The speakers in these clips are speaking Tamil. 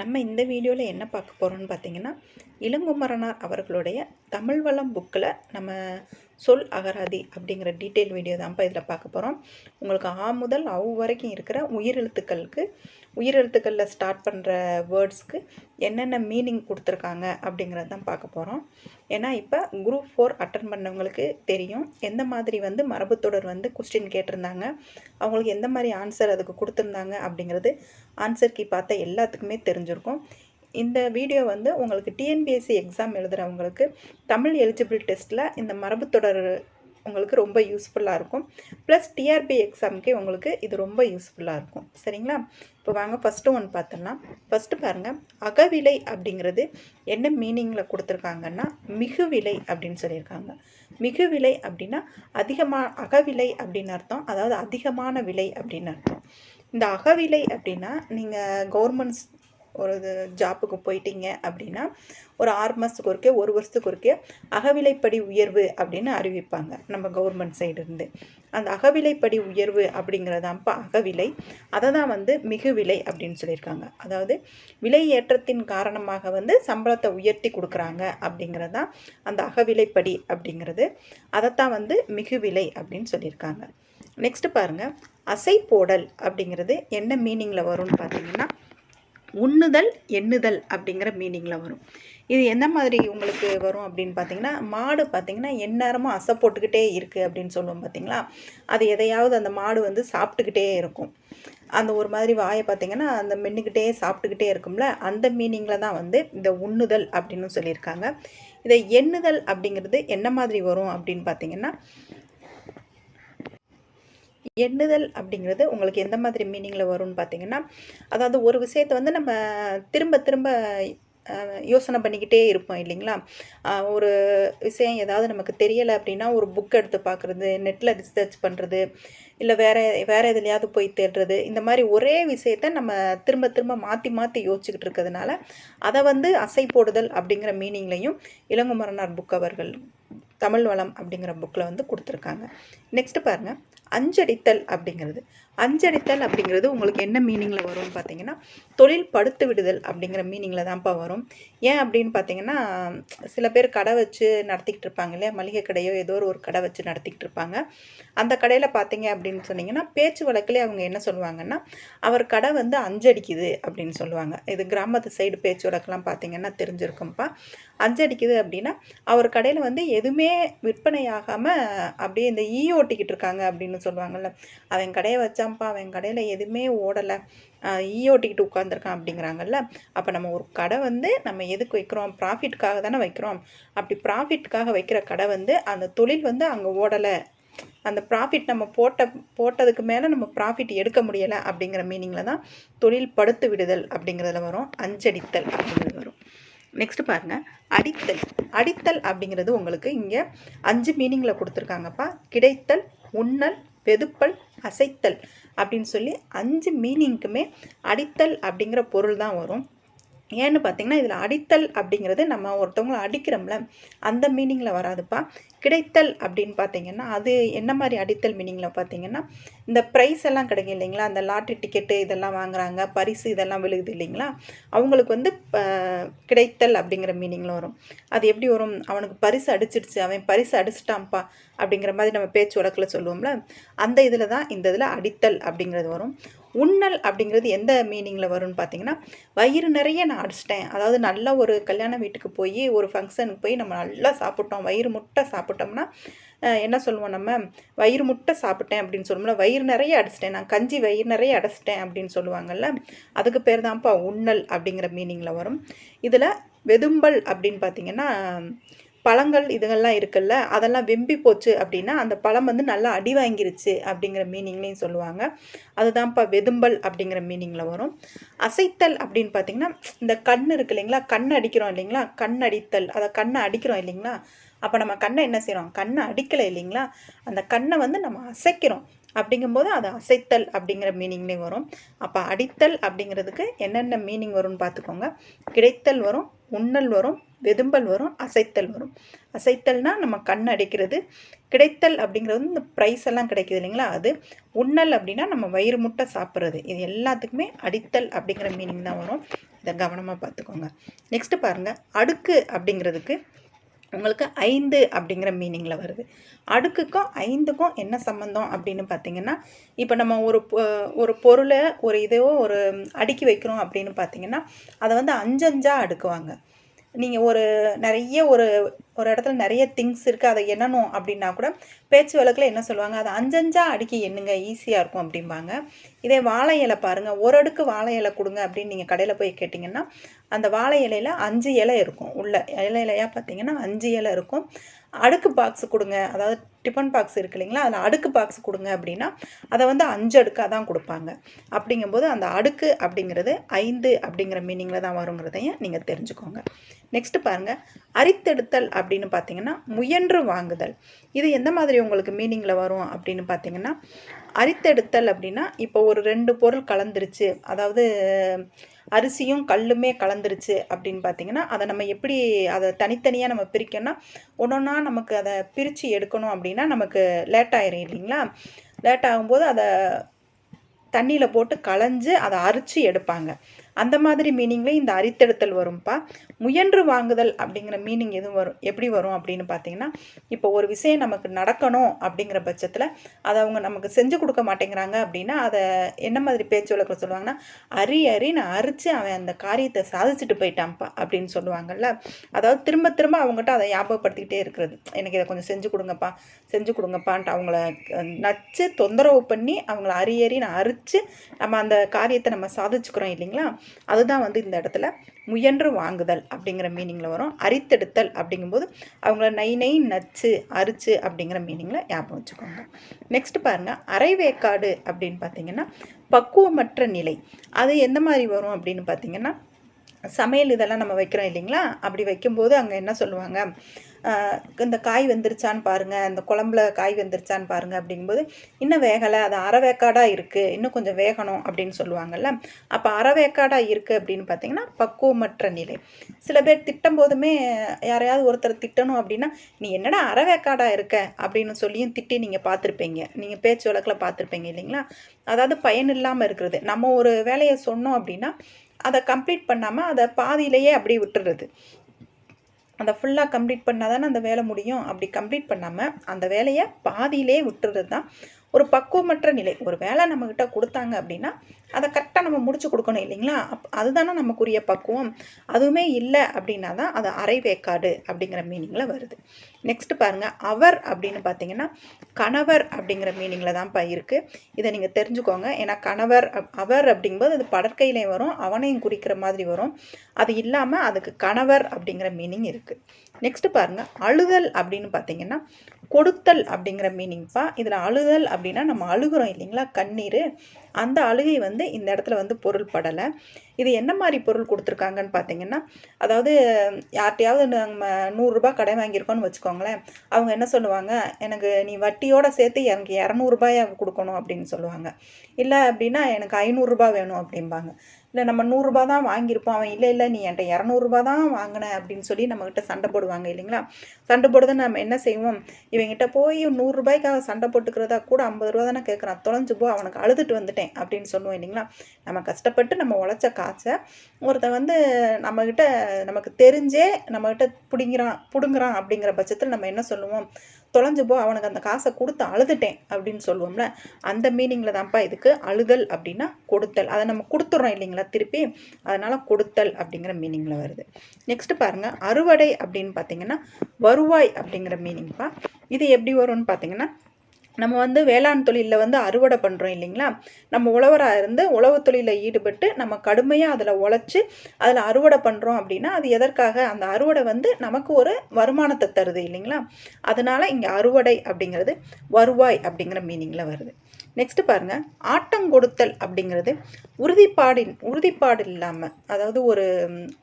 நம்ம இந்த வீடியோவில் என்ன பார்க்க போகிறோம்னு பார்த்தீங்கன்னா இளங்குமரனார் அவர்களுடைய தமிழ் வளம் புக்கில் நம்ம சொல் அகராதி அப்படிங்கிற டீட்டெயில் வீடியோ தான்ப்பா இதில் பார்க்க போகிறோம் உங்களுக்கு ஆ முதல் அவ் வரைக்கும் இருக்கிற உயிரெழுத்துக்களுக்கு உயிரெழுத்துக்களில் ஸ்டார்ட் பண்ணுற வேர்ட்ஸ்க்கு என்னென்ன மீனிங் கொடுத்துருக்காங்க அப்படிங்கிறது தான் பார்க்க போகிறோம் ஏன்னா இப்போ குரூப் ஃபோர் அட்டன் பண்ணவங்களுக்கு தெரியும். எந்த மாதிரி வந்து மரபுத்தொடர் வந்து கொஸ்டின் கேட்டிருந்தாங்க. அவங்களுக்கு எந்த மாதிரி ஆன்சர் அதுக்கு கொடுத்துருந்தாங்க அப்படிங்கிறது ஆன்சர் கீ பார்த்த எல்லாத்துக்குமே தெரிஞ்சிருக்கும். இந்த வீடியோ வந்து உங்களுக்கு டிஎன்பிஎஸ்சி எக்ஸாம் எழுதுகிறவங்களுக்கு தமிழ் எலிஜிபிள் டெஸ்ட்டில் இந்த மரபுத்தொடர் உங்களுக்கு ரொம்ப யூஸ்ஃபுல்லாக இருக்கும். ப்ளஸ் டிஆர்பி எக்ஸாமுக்கே உங்களுக்கு இது ரொம்ப யூஸ்ஃபுல்லாக இருக்கும். சரிங்களா? இப்போ வாங்க ஃபஸ்ட்டு ஒன் பார்த்தோம்னா ஃபஸ்ட்டு பாருங்கள் அகவிலை அப்படிங்கிறது என்ன மீனிங்கில் கொடுத்துருக்காங்கன்னா மிகுவிலை அப்படின்னு சொல்லியிருக்காங்க. மிகுவிலை அப்படின்னா அதிகமாக அகவிலை அப்படின்னு அர்த்தம். அதாவது அதிகமான விலை அப்படின்னு அர்த்தம். இந்த அகவிலை அப்படின்னா நீங்கள் கவர்மெண்ட்ஸ் ஒரு இது ஜாப்புக்கு போயிட்டீங்க அப்படின்னா ஒரு ஆறு மாதத்துக்கு ஒருக்கே ஒரு வருஷத்துக்கு ஒருக்கே அகவிலைப்படி உயர்வு அப்படின்னு அறிவிப்பாங்க நம்ம கவர்மெண்ட் சைடுலேருந்து அந்த அகவிலைப்படி உயர்வு அப்படிங்கிறதான்ப்பா அகவிலை. அதை தான் வந்து மிகு விலை அப்படின்னு சொல்லியிருக்காங்க. அதாவது விலை ஏற்றத்தின் காரணமாக வந்து சம்பளத்தை உயர்த்தி கொடுக்குறாங்க அப்படிங்கிறது தான் அந்த அகவிலைப்படி அப்படிங்கிறது. அதைத்தான் வந்து மிகு விலை அப்படின்னு சொல்லியிருக்காங்க. நெக்ஸ்ட் பாருங்கள் அசை போடல் அப்படிங்கிறது என்ன மீனிங்கில் வரும்னு பார்த்தீங்கன்னா உண்ணுதல் எண்ணுதல் அப்படிங்கிற மீனிங்கில் வரும். இது எந்த மாதிரி உங்களுக்கு வரும் அப்படின்னு பார்த்தீங்கன்னா மாடு பார்த்திங்கன்னா எந்நேரமும் அசை போட்டுக்கிட்டே இருக்குது அப்படின்னு சொல்லுவோம் பார்த்தீங்களா? அது எதையாவது அந்த மாடு வந்து சாப்பிட்டுக்கிட்டே இருக்கும். அந்த ஒரு மாதிரி வாயை பார்த்திங்கன்னா அந்த மென்னுக்கிட்டே சாப்பிட்டுக்கிட்டே இருக்கும்ல அந்த மீனிங்கில் தான் வந்து இந்த உண்ணுதல் அப்படின்னு சொல்லியிருக்காங்க. இதை எண்ணுதல் அப்படிங்கிறது என்ன மாதிரி வரும் அப்படின்னு பார்த்தீங்கன்னா எண்ணுதல் அப்படிங்கிறது உங்களுக்கு எந்த மாதிரி மீனிங்கில் வரும்னு பார்த்தீங்கன்னா அதாவது ஒரு விஷயத்தை வந்து நம்ம திரும்ப திரும்ப யோசனை பண்ணிக்கிட்டே இருப்போம் இல்லைங்களா? ஒரு விஷயம் ஏதாவது நமக்கு தெரியலை அப்படின்னா ஒரு புக் எடுத்து பார்க்குறது நெட்டில் ரிசர்ச் பண்ணுறது இல்லை வேறு வேறு எதுலையாவது போய் தேடுறது இந்த மாதிரி ஒரே விஷயத்த நம்ம திரும்ப திரும்ப மாற்றி மாற்றி யோசிச்சுக்கிட்டு இருக்கிறதுனால அதை வந்து அசை போடுதல் அப்படிங்கிற மீனிங்லையும் இளங்குமரனார் புக் அவர்கள் தமிழ் வளம் அப்படிங்கிற புக்கில் வந்து கொடுத்துருக்காங்க. நெக்ஸ்ட்டு பாருங்கள் அஞ்சடித்தல் அப்படிங்கிறது. அஞ்சடித்தல் அப்படிங்கிறது உங்களுக்கு என்ன மீனிங்கில் வரும்னு பார்த்தீங்கன்னா தொழில் படுத்து விடுதல் அப்படிங்கிற மீனிங்கில் தான்ப்பா வரும். ஏன் அப்படின்னு பார்த்தீங்கன்னா சில பேர் கடை வச்சு நடத்திக்கிட்டு இருப்பாங்க இல்லையா? மளிகை கடையோ ஏதோ ஒரு கடை வச்சு நடத்திக்கிட்டு இருப்பாங்க. அந்த கடையில் பார்த்தீங்க அப்படின்னு சொன்னிங்கன்னா பேச்சு வழக்கிலே அவங்க என்ன சொல்லுவாங்கன்னா அவர் கடை வந்து அஞ்சடிக்குது அப்படின்னு சொல்லுவாங்க. இது கிராமத்து சைடு பேச்சு வழக்கெலாம் பார்த்தீங்கன்னா தெரிஞ்சிருக்கும்ப்பா. அஞ்சடிக்குது அப்படின்னா அவர் கடையில் வந்து எதுவுமே விற்பனை ஆகாமல் அப்படியே இந்த ஈ ஓட்டிக்கிட்டு இருக்காங்க அப்படின்னு சொல்லுவாங்கள்ல அவன் கடையை வச்சான்ப்பா அவன் கடையில் எதுவுமே ஓடலை. ஈ ஓட்டிக்கிட்டு உட்காந்துருக்கான் அப்படிங்கிறாங்கல்ல. அப்போ நம்ம ஒரு கடை வந்து நம்ம எதுக்கு வைக்கிறோம்? ப்ராஃபிட்காக தானே வைக்கிறோம். அப்படி ப்ராஃபிட்காக வைக்கிற கடை வந்து அந்த தொழில் வந்து அங்கே ஓடலை. அந்த ப்ராஃபிட் நம்ம போட்ட போட்டதுக்கு மேலே நம்ம ப்ராஃபிட் எடுக்க முடியலை அப்படிங்கிற மீனிங்கில் தான் தொழில் படுத்து விடுதல் அப்படிங்கிறதுல வரும். அஞ்சடித்தல் அப்படிங்கிறது வரும். நெக்ஸ்ட் பாருங்கள் அடித்தல். அடித்தல் அப்படிங்கிறது உங்களுக்கு இங்கே அஞ்சு மீனிங்கில் கொடுத்துருக்காங்கப்பா. கிடைத்தல் உண்ணல் வெதுப்பல் அசைத்தல் அப்படின்னு சொல்லி அஞ்சு மீனிங்க்குமே அடித்தல் அப்படிங்கிற பொருள் தான் வரும். ஏன்னு பார்த்தீங்கன்னா இதில் அடித்தல் அப்படிங்கிறது நம்ம ஒருத்தவங்களை அடிக்கிறோம்ல அந்த மீனிங்கில் வராதுப்பா. கிடைத்தல் அப்படின்னு பார்த்தீங்கன்னா அது என்ன மாதிரி அடித்தல் மீனிங்கில் பார்த்தீங்கன்னா இந்த ப்ரைஸ் எல்லாம் கிடைக்கும் இல்லைங்களா? அந்த லாட்ரி டிக்கெட்டு இதெல்லாம் வாங்குறாங்க பரிசு இதெல்லாம் விழுகுது இல்லைங்களா? அவங்களுக்கு வந்து கிடைத்தல் அப்படிங்கிற மீனிங்கில் வரும். அது எப்படி வரும்? அவனுக்கு பரிசு அடிச்சிடுச்சு அவன் பரிசு அடிச்சிட்டான்ப்பா அப்படிங்கிற மாதிரி நம்ம பேச்சு வழக்கில் சொல்லுவோம்ல. அந்த இதில் தான் இந்த இதில் அடித்தல் அப்படிங்கிறது வரும். உண்ணல் அப்படிங்கிறது எந்த மீனிங்கில் வரும்னு பார்த்தீங்கன்னா வயிறு நிறைய நான் அடிச்சிட்டேன். அதாவது நல்ல ஒரு கல்யாண வீட்டுக்கு போய் ஒரு ஃபங்க்ஷனுக்கு போய் நம்ம நல்லா சாப்பிட்டோம். வயிறு முட்டை சாப்பிட்டோம்னா என்ன சொல்லுவோம் நம்ம? வயிறு முட்டை சாப்பிட்டேன் அப்படின்னு சொல்லுவோம்ல வயிறு நிறைய அடிச்சிட்டேன். நான் கஞ்சி வயிறு நிறைய அடைச்சிட்டேன் அப்படின்னு சொல்லுவாங்கள்ல அதுக்கு பேர் தான்ப்பா உண்ணல் அப்படிங்கிற மீனிங்கில் வரும். இதில் வெதும்பல் அப்படின்னு பார்த்தீங்கன்னா பழங்கள் இதுங்கள்லாம் இருக்குல்ல அதெல்லாம் வெம்பி போச்சு அப்படின்னா அந்த பழம் வந்து நல்லா அடி வாங்கிருச்சு அப்படிங்கிற மீனிங்லேயும் சொல்லுவாங்க. அதுதான்ப்பா வெதும்பல் அப்படிங்கிற மீனிங்கில் வரும். அசைத்தல் அப்படின்னு பார்த்தீங்கன்னா இந்த கண் இருக்கு இல்லைங்களா கண் அடிக்கிறோம் இல்லைங்களா கண் அடித்தல் அதை கண்ணை அடிக்கிறோம் இல்லைங்களா அப்போ நம்ம கண்ணை என்ன செய்கிறோம் கண்ணை அடிக்கலை இல்லைங்களா? அந்த கண்ணை வந்து நம்ம அசைக்கிறோம். அப்படிங்கும்போது அது அசைத்தல் அப்படிங்கிற மீனிங்லேயும் வரும். அப்போ அடித்தல் அப்படிங்கிறதுக்கு என்னென்ன மீனிங் வரும்னு பார்த்துக்கோங்க. கிடைத்தல் வரும் உண்ணல் வரும் வெதும்பல் வரும் அசைத்தல் வரும். அசைத்தல்னால் நம்ம கண் அடிக்கிறது. கிடைத்தல் அப்படிங்கிறது வந்து இந்த ப்ரைஸ் எல்லாம் கிடைக்குது இல்லைங்களா? அது உண்ணல் அப்படின்னா நம்ம வயிறு முட்டை சாப்பிட்றது. இது எல்லாத்துக்குமே அடித்தல் அப்படிங்கிற மீனிங் தான் வரும். இதை கவனமாக பார்த்துக்கோங்க. நெக்ஸ்ட்டு பாருங்கள் அடுக்கு அப்படிங்கிறதுக்கு உங்களுக்கு ஐந்து அப்படிங்கிற மீனிங்கில் வருது. அடுக்குக்கும் ஐந்துக்கும் என்ன சம்மந்தம் அப்படின்னு பார்த்தீங்கன்னா இப்போ நம்ம ஒரு ஒரு பொருளை ஒரு இதோ ஒரு அடுக்கி வைக்கிறோம் அப்படின்னு பார்த்தீங்கன்னா அதை வந்து அஞ்சஞ்சாக அடுக்குவாங்க. நீங்கள் ஒரு நிறைய ஒரு ஒரு இடத்துல நிறைய திங்ஸ் இருக்குது அதை எண்ணணும் அப்படின்னா கூட பேச்சு வழக்கில் என்ன சொல்லுவாங்க? அதை அஞ்சஞ்சா அடுக்கி எண்ணுங்க ஈஸியாக இருக்கும் அப்படிம்பாங்க. இதே வாழை இலை பாருங்கள் ஒரு அடுக்கு வாழை இலை கொடுங்க அப்படின்னு நீங்கள் கடையில் போய் கேட்டிங்கன்னா அந்த வாழை இலையில் அஞ்சு இலை இருக்கும். உள்ள இலை இலையாக பார்த்தீங்கன்னா அஞ்சு இலை இருக்கும். அடுக்கு பாக்ஸ் கொடுங்க அதாவது டிஃபன் பாக்ஸ் இருக்கு இல்லைங்களா? அதில் அடுக்கு பாக்ஸ் கொடுங்க அப்படின்னா அதை வந்து அஞ்சு அடுக்காக தான் கொடுப்பாங்க. அப்படிங்கும்போது அந்த அடுக்கு அப்படிங்கிறது ஐந்து அப்படிங்கிற மீனிங்கில் தான் வருங்கிறதையும் நீங்கள் தெரிஞ்சுக்கோங்க. நெக்ஸ்ட் பாருங்கள் அரித்தெடுத்தல் அப்படின்னு பார்த்தீங்கன்னா முயன்று வாங்குதல். இது எந்த மாதிரி உங்களுக்கு மீனிங்கில் வரும் அப்படின்னு பார்த்தீங்கன்னா அரித்தெடுத்தல் அப்படின்னா இப்போ ஒரு ரெண்டு பொருள் கலந்துருச்சு. அதாவது அரிசியும் கல்லுமே கலந்துருச்சு அப்படின்னு பார்த்தீங்கன்னா அதை நம்ம எப்படி அதை தனித்தனியாக நம்ம பிரிக்கணும்னா ஒன்றா நமக்கு அதை பிரித்து எடுக்கணும் அப்படின்னா நமக்கு லேட் ஆயிரும் இல்லைங்களா? லேட் ஆகும்போது அதை தண்ணியில் போட்டு களைஞ்சு அதை அரிச்சு எடுப்பாங்க. அந்த மாதிரி மீனிங்லேயும் இந்த அரித்தெடுத்தல் வரும்ப்பா முயன்று வாங்குதல் அப்படிங்கிற மீனிங் எதுவும் வரும்? எப்படி வரும் அப்படின்னு பார்த்தீங்கன்னா இப்போ ஒரு விஷயம் நமக்கு நடக்கணும் அப்படிங்கிற பட்சத்தில் அதை அவங்க நமக்கு செஞ்சு கொடுக்க மாட்டேங்கிறாங்க அப்படின்னா அதை என்ன மாதிரி பேச்சு வழக்கில் சொல்லுவாங்கன்னா அரி அரி நான் அரித்து அவன் அந்த காரியத்தை சாதிச்சுட்டு போயிட்டான்ப்பா அப்படின்னு சொல்லுவாங்கல்ல. அதாவது திரும்ப திரும்ப அவங்ககிட்ட அதை ஞாபகப்படுத்திக்கிட்டே இருக்கிறது. எனக்கு இதை கொஞ்சம் செஞ்சு கொடுங்கப்பா செஞ்சு கொடுங்கப்பான்ட்டு அவங்கள நச்சு தொந்தரவு பண்ணி அவங்கள அரியறி நான் அரித்து நம்ம அந்த காரியத்தை நம்ம சாதிச்சுக்கிறோம் இல்லைங்களா? அதுதான் வந்து இந்த இடத்துல முயன்று வாங்குதல் அப்படிங்கிற மீனிங்கில் வரும். அரித்தெடுத்தல் அப்படிங்கும்போது அவங்கள நை நை நச்சு அரிச்சு அப்படிங்கிற மீனிங்கில் ஞாபகம் வச்சுக்கோங்க. நெக்ஸ்ட் பாருங்கள் அரைவேக்காடு அப்படின்னு பார்த்தீங்கன்னா பக்குவமற்ற நிலை. அது எந்த மாதிரி வரும் அப்படின்னு பார்த்தீங்கன்னா சமையல் இதெல்லாம் நம்ம வைக்கிறோம் இல்லைங்களா? அப்படி வைக்கும்போது அங்கே என்ன சொல்லுவாங்க? இந்த காய் வெந்துருச்சான்னு பாருங்கள் இந்த குழம்புல காய் வெந்துருச்சான்னு பாருங்கள் அப்படிங்கும்போது இன்னும் வேகலை அது அறவேக்காடாக இருக்குது இன்னும் கொஞ்சம் வேகணும் அப்படின்னு சொல்லுவாங்கல்ல. அப்போ அறவேக்காடாக இருக்குது அப்படின்னு பார்த்தீங்கன்னா பக்குவமற்ற நிலை. சில பேர் திட்டம் போதுமே யாரையாவது ஒருத்தர் திட்டணும் அப்படின்னா நீ என்னடா அறவேக்காடாக இருக்க? அப்படின்னு சொல்லியும் திட்டி நீங்கள் பார்த்துருப்பீங்க நீங்கள் பேச்சு வழக்கில் பார்த்துருப்பீங்க இல்லைங்களா? அதாவது பயன் இல்லாமல் இருக்கிறது. நம்ம ஒரு வேலையை சொன்னோம் அப்படின்னா அதை கம்ப்ளீட் பண்ணாமல் அதை பாதியிலேயே அப்படியே விட்டுறது. அதை ஃபுல்லாக கம்ப்ளீட் பண்ணால் தானே அந்த வேலை முடியும். அப்படி கம்ப்ளீட் பண்ணாமல் அந்த வேலையை பாதியிலே விட்டுறது தான் ஒரு பக்குவமற்ற நிலை. ஒரு வேலை நம்மக்கிட்ட கொடுத்தாங்க அப்படின்னா அதை கரெக்டாக நம்ம முடிச்சு கொடுக்கணும் இல்லைங்களா? அப் அதுதானே நமக்குரிய பக்குவம். அதுவுமே இல்லை அப்படின்னா தான் அது அரைவேக்காடு அப்படிங்கிற மீனிங்கில் வருது. நெக்ஸ்ட் பாருங்கள் அவர் அப்படின்னு பார்த்தீங்கன்னா கணவர் அப்படிங்கிற மீனிங்கில் தான்ப்பா இருக்குது இதை நீங்கள் தெரிஞ்சுக்கோங்க. ஏன்னா கணவர் அவர் அப்படிங்கும்போது அது படற்கையிலையும் வரும் அவனையும் குறிக்கிற மாதிரி வரும். அது இல்லாமல் அதுக்கு கணவர் அப்படிங்கிற மீனிங் இருக்குது நெக்ஸ்ட் பாருங்கள் அழுதல் அப்படின்னு பார்த்தீங்கன்னா கொடுத்தல் அப்படிங்கிற மீனிங்ப்பா இதில் அழுதல் அப்படி அப்படின்னா நம்ம அழுகிறோம் இல்லைங்களா? கண்ணீர். அந்த அழுகை வந்து இந்த இடத்துல வந்து பொருள்படலை. இது என்ன மாதிரி பொருள் கொடுத்துருக்காங்கன்னு பார்த்தீங்கன்னா அதாவது யார்கிட்டையாவது நம்ம நூறுரூபா கடை வாங்கியிருக்கோன்னு வச்சுக்கோங்களேன் அவங்க என்ன சொல்லுவாங்க எனக்கு நீ வட்டியோடு சேர்த்து எனக்கு இரநூறுபாயை கொடுக்கணும் அப்படின்னு சொல்லுவாங்க. இல்லை அப்படின்னா எனக்கு ஐநூறுரூபா வேணும் அப்படிம்பாங்க. இல்லை நம்ம நூறுரூபா தான் வாங்கியிருப்போம். அவன் இல்லை இல்லை நீ என்கிட்ட இரநூறுபா தான் வாங்கின அப்படின்னு சொல்லி நம்மக்கிட்ட சண்டை போடுவாங்க இல்லைங்களா? சண்டை போடுறது நம்ம என்ன செய்வோம்? இவங்ககிட்ட போய் நூறுரூபாய்க்காக சண்டை போட்டுக்கிறதா கூட ஐம்பது ரூபா தானே கேட்குறான் தொலைஞ்சு போ அவனுக்கு அழுதுட்டு வந்துட்டேன் அப்படின்னு சொல்லுவோம் இல்லைங்களா? நம்ம கஷ்டப்பட்டு நம்ம உழைச்ச காசை ஒருத்தன் வந்து நம்மக்கிட்ட நமக்கு தெரிஞ்சே நம்மக்கிட்ட பிடிங்கிறான் பிடுங்குறான் அப்படிங்கிற பட்சத்தில் நம்ம என்ன சொல்லுவோம்? தொலைஞ்சு போ அவனுக்கு அந்த காசை கொடுத்து அழுதுட்டேன் அப்படின்னு சொல்லுவோம்ல அந்த மீனிங்கில் தான்ப்பா இதுக்கு அழுதல் அப்படின்னா கொடுத்தல். அதை நம்ம கொடுத்துட்றோம் இல்லைங்களா திருப்பி? அதனால் கொடுத்தல் அப்படிங்கிற மீனிங்கில் வருது. நெக்ஸ்ட்டு பாருங்கள் அறுவடை அப்படின்னு பார்த்தீங்கன்னா வருவாய் அப்படிங்கிற மீனிங்ப்பா இது எப்படி வரும்னு பார்த்தீங்கன்னா நம்ம வந்து வேளாண் தொழிலில் வந்து அறுவடை பண்ணுறோம் இல்லைங்களா? நம்ம உழவராக இருந்து உழவு தொழிலில் ஈடுபட்டு நம்ம கடுமையாக அதில் உழைச்சி அதில் அறுவடை பண்ணுறோம் அப்படின்னா அது எதற்காக? அந்த அறுவடை வந்து நமக்கு ஒரு வருமானத்தை தருது இல்லைங்களா? அதனால் இங்கே அறுவடை அப்படிங்கிறது வருவாய் அப்படிங்கிற மீனிங்கில் வருது. நெக்ஸ்ட் பாருங்கள் ஆட்டம் கொடுத்தல் அப்படிங்கிறது உறுதிப்பாடின் உறுதிப்பாடு இல்லாமல் அதாவது ஒரு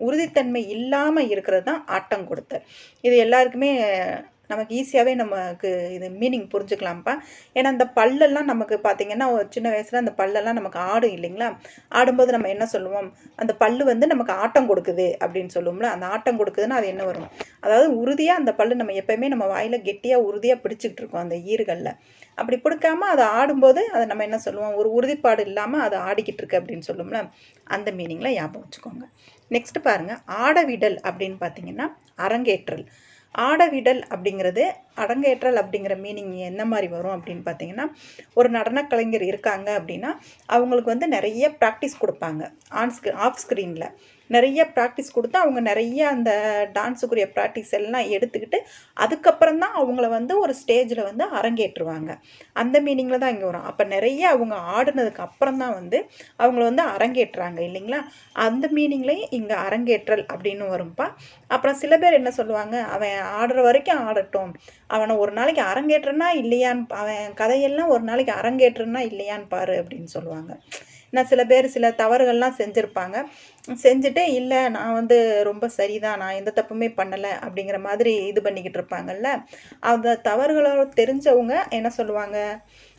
உறுதித்தன்மை இல்லாமல் இருக்கிறது தான் ஆட்டம் கொடுத்தல். இது எல்லாருக்குமே நமக்கு ஈஸியாகவே நமக்கு இது மீனிங் புரிஞ்சுக்கலாம்ப்பா. ஏன்னா அந்த பல்லெல்லாம் நமக்கு பார்த்திங்கன்னா ஒரு சின்ன வயசில் அந்த பல்லெல்லாம் நமக்கு ஆடும் இல்லைங்களா? ஆடும்போது நம்ம என்ன சொல்லுவோம்? அந்த பல்லு வந்து நமக்கு ஆட்டம் கொடுக்குது அப்படின்னு சொல்லுவோம்ல அந்த ஆட்டம் கொடுக்குதுன்னா அது என்ன வரும்? அதாவது உறுதியாக அந்த பல்லு நம்ம எப்போயுமே நம்ம வாயில் கெட்டியாக உறுதியாக பிடிச்சிக்கிட்டு இருக்கோம் அந்த ஈறுகளில். அப்படி பிடிக்காம அதை ஆடும்போது அதை நம்ம என்ன சொல்லுவோம்? ஒரு உறுதிப்பாடு இல்லாமல் அதை ஆடிக்கிட்டு இருக்கு அப்படின்னு சொல்லுவோம்ல அந்த மீனிங்கில் ஞாபகம் வச்சுக்கோங்க. நெக்ஸ்ட் பாருங்கள் ஆடவிடல் அப்படின்னு பார்த்தீங்கன்னா அரங்கேற்றல். ஆடவிடல் அப்படிங்கிறது அடங்கேற்றல் அப்படிங்கிற மீனிங் என்ன மாதிரி வரும் அப்படின்னு பார்த்தீங்கன்னா ஒரு நடன கலைஞர் இருக்காங்க அப்படின்னா அவங்களுக்கு வந்து நிறைய ப்ராக்டிஸ் கொடுப்பாங்க. ஆன் ஸ்க்ரீ ஆஃப் ஸ்க்ரீனில் நிறைய ப்ராக்டிஸ் கொடுத்து அவங்க நிறைய அந்த டான்ஸுக்குரிய ப்ராக்டிஸ் எல்லாம் எடுத்துக்கிட்டு அதுக்கப்புறம் தான் அவங்கள வந்து ஒரு ஸ்டேஜில் வந்து அரங்கேற்றுவாங்க. அந்த மீனிங்கில் தான் இங்கே வரும். அப்போ நிறைய அவங்க ஆடினதுக்கு அப்புறம் தான் வந்து அவங்கள வந்து அரங்கேற்றுறாங்க இல்லைங்களா? அந்த மீனிங்லேயும் இங்கே அரங்கேற்றல் அப்படின்னு வரும்ப்பா அப்புறம் சில பேர் என்ன சொல்லுவாங்க அவன் ஆடுற வரைக்கும் ஆடட்டும். அவனை ஒரு நாளைக்கு அரங்கேற்றனா இல்லையான்னு அவன் கதையெல்லாம் ஒரு நாளைக்கு அரங்கேற்றனா இல்லையான்னு பாரு அப்படின்னு சொல்லுவாங்க. நான் சில பேர் சில தவறுகள்லாம் செஞ்சுருப்பாங்க. செஞ்சுட்டு இல்லை நான் வந்து ரொம்ப சரிதான். நான் எந்த தப்புமே பண்ணலை. அப்படிங்கிற மாதிரி இது பண்ணிக்கிட்டு இருப்பாங்கல்ல. அந்த தவறுகளோட தெரிஞ்சவங்க என்ன சொல்லுவாங்க?